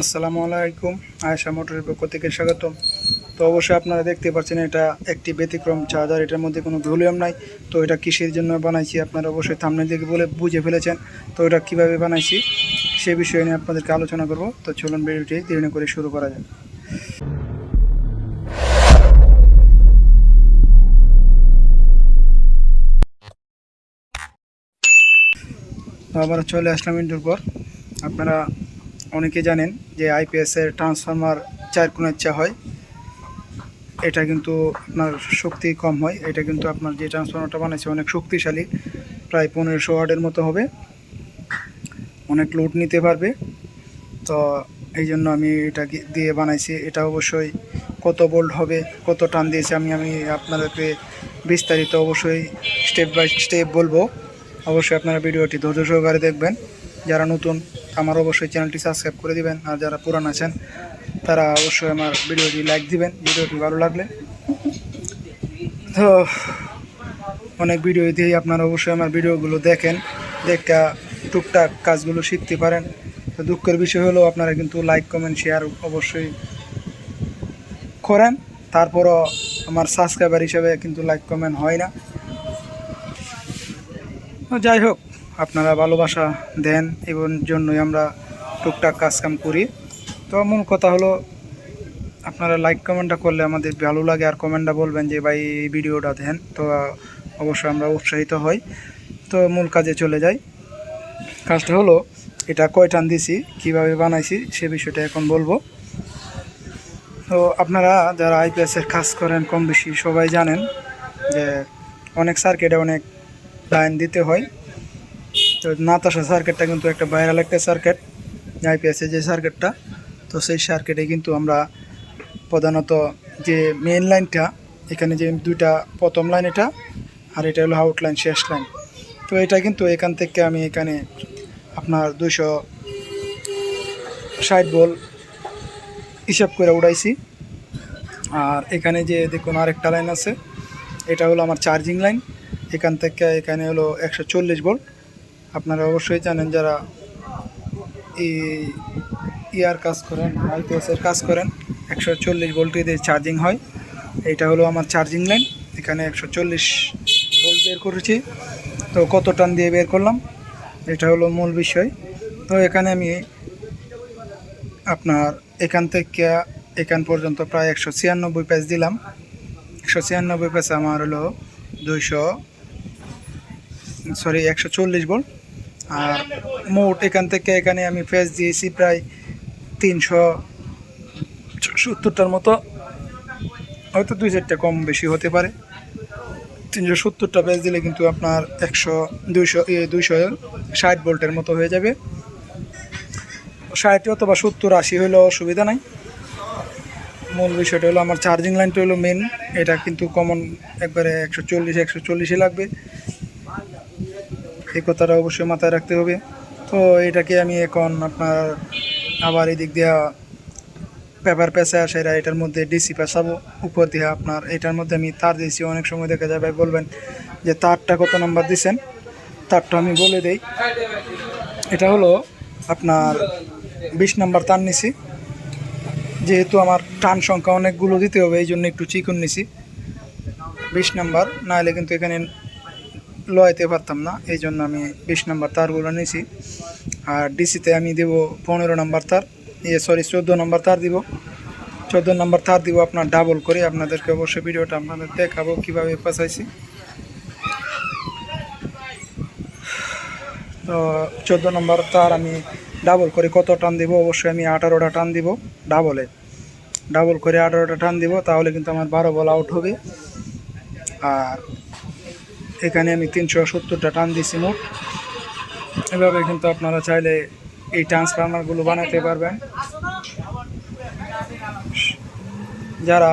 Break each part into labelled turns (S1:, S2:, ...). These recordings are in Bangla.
S1: আসসালামু আলাইকুম, আয়েশা মোটরের পক্ষ থেকে স্বাগতম। তো অবশ্যই আপনারা দেখতে পাচ্ছেন এটা একটি ব্যতিক্রম চার্জার, এটার মধ্যে কোনো ভলিউম নাই। তো এটা কিসের জন্য বানাইছি আপনারা অবশ্যই সামনে দিকে বলে বুঝে ফেলেছেন। তো এটা কীভাবে বানাইছি সে বিষয়ে নিয়ে আপনাদেরকে আলোচনা করব। তো চলুন ভিডিওটি দেরি করে শুরু করা যাক। আবার চলে আসলাম ইন্টুর পর আপনারা অনেকে জানেন যে আইপিএসের ট্রান্সফরমার চার কোণের চা হয়। এটা কিন্তু আপনার শক্তি কম হয়। এটা কিন্তু আপনার যে ট্রান্সফরমারটা বানাইছে অনেক শক্তিশালী। প্রায় পনেরোশো ওয়ার্ডের মতো হবে। অনেক লোড নিতে পারবে। তো এই জন্য আমি এটা দিয়ে বানাইছি। এটা অবশ্যই কত বোল্ড হবে, কত টান দিয়েছে আমি আমি আপনাদেরকে বিস্তারিত অবশ্যই স্টেপ বাই স্টেপ বলব। অবশ্যই আপনারা ভিডিওটি ধৈর্য সহকারে দেখবেন। যারা নতুন, আমার অবশ্যই চ্যানেলটি সাবস্ক্রাইব করে দিবেন। আর যারা পুরান আছেন, তারা অবশ্যই আমার ভিডিওটি লাইক দিবেন। ভিডিওটি ভালো লাগলে। তো, অনেক ভিডিও দিয়ে আপনারা অবশ্যই আমার ভিডিওগুলো দেখেন। দেখা টুকটাক কাজগুলো শিখতে পারেন। তো দুঃখের বিষয় হলো, আপনারা কিন্তু লাইক কমেন্ট শেয়ার অবশ্যই করেন। তারপরও আমার সাবস্ক্রাইবার হিসেবে কিন্তু লাইক কমেন্ট হয় না। যাই হোক আপনারা ভালোবাসা দেন এবং জন্যই আমরা টুকটাক কাজকাম করি। তো মূল কথা হলো, আপনারা লাইক কমেন্টটা করলে আমাদের ভালো লাগে আর কমেন্টটা বলবেন যে, ভাই, এই ভিডিওটা দেন। তো, অবশ্যই আমরা উৎসাহিত হই। তো মূল কাজে চলে যাই। কাজটা হলো, এটা কয় টান দিছি, কীভাবে বানাইছি সে বিষয়টা এখন বলব। তো আপনারা যারা আইপিএসের কাজ করেন কম বেশি সবাই জানেন যে, অনেক সার্কিটে অনেক লাইন দিতে হয়। তো নাতাশা সার্কিটটা কিন্তু একটা ভাইরাল একটা সার্কিট আইপিএসের যে সার্কিটটা তো সেই সার্কিটে কিন্তু আমরা প্রধানত যে মেন লাইনটা এখানে যে দুইটা প্রথম লাইন এটা, আর এটা হলো আউট লাইন শেষ লাইন তো এটা কিন্তু এখান থেকে আমি এখানে আপনার দুশো ষাট বল হিসাব করে উড়াইছি। আর এখানে যে দেখুন আরেকটা লাইন আছে, এটা হলো আমার চার্জিং লাইন এখান থেকে এখানে হলো একশো চল্লিশ ভোল্ট আপনারা অবশ্যই জানেন যারা ইয়ার কাজ করেন আইপিএসের কাজ করেন, একশো চল্লিশ ভোল্টে দিয়ে চার্জিং হয়। এটা হলো আমার চার্জিং লাইন এখানে একশো চল্লিশ ভোল্ট বের করেছি। তো কত টান দিয়ে বের করলাম? এটা হলো মূল বিষয়। তো এখানে আমি আপনার এখান থেকে এখান পর্যন্ত প্রায় একশো ছিয়ানব্বই পেজ দিলাম। একশো ছিয়ানব্বই পেজ আমার হলো দুইশো সরি একশো চল্লিশ ভোল্ট। আর মোট এখান থেকে এখানে আমি পেজ দিয়েছি প্রায় তিনশো সত্তরটার মতো। হয়তো দুই চারটা কম বেশি হতে পারে। তিনশো সত্তরটা পেজ দিলে কিন্তু আপনার একশো, দুইশো দুইশো ষাট ভোল্টের মতো হয়ে যাবে। ষাট অথবা সত্তর, আশি হলেও অসুবিধা নাই। মূল বিষয়টা হলো আমার চার্জিং লাইনটা হলো মেন এটা কিন্তু কমন একবারে একশো চল্লিশ, একশো চল্লিশে লাগবে। এই কথাটা অবশ্যই মাথায় রাখতে হবে। তো এটাকে আমি এখন আপনার আবার এই দিক দিয়া পেপার পেঁচা সেরা এটার মধ্যে ডিসি পেঁচাবো, উপর দিয়ে আপনার এটার মধ্যে আমি তার দিয়েছি। অনেক সময় দেখা যাবে বলবেন যে তারটা কত নাম্বার দিছেন? তারটা আমি বলে দেই। এটা হলো আপনার বিশ নাম্বার তার নিছি। যেহেতু আমার টান সংখ্যা অনেকগুলো দিতে হবে এই জন্য একটু চিকন নিছি। বিশ নাম্বার নাহলে কিন্তু এখানে লয়াতে পারতাম না, এই জন্য আমি বিশ নাম্বার তারগুলো নিয়েছি আর ডিসিতে আমি দেব পনেরো নম্বর তার ইয়ে সরি চোদ্দ নম্বর তার দিব। চোদ্দ নম্বর তার দিব আপনার ডাবল করে, আপনাদেরকে অবশ্যই ভিডিওটা আপনাদের দেখাবো কীভাবে পেঁচাইছি তো চোদ্দ নম্বর তার আমি ডাবল করে কত টান দিব? অবশ্যই আমি আঠারোটা টান দিব ডাবলে ডাবল করে আঠারোটা টান দিব, তাহলে কিন্তু আমার বারো বল আউট হবে। আর এখানে আমি তিনশো সত্তরটা টান দিছি মোট। এভাবে কিন্তু আপনারা চাইলে এই ট্রান্সফরমারগুলো বানাতে পারবেন। যারা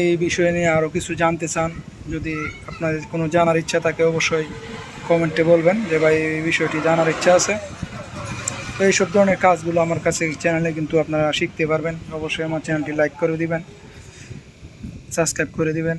S1: এই বিষয় নিয়ে আরও কিছু জানতে চান, যদি আপনাদের কোনো জানার ইচ্ছা থাকে, অবশ্যই কমেন্টে বলবেন যে, ভাই, এই বিষয়টি জানার ইচ্ছা আছে। তো এইসব ধরনের কাজগুলো আমার কাছে চ্যানেলে কিন্তু আপনারা শিখতে পারবেন। অবশ্যই আমার চ্যানেলটি লাইক করে দিবেন, সাবস্ক্রাইব করে দিবেন।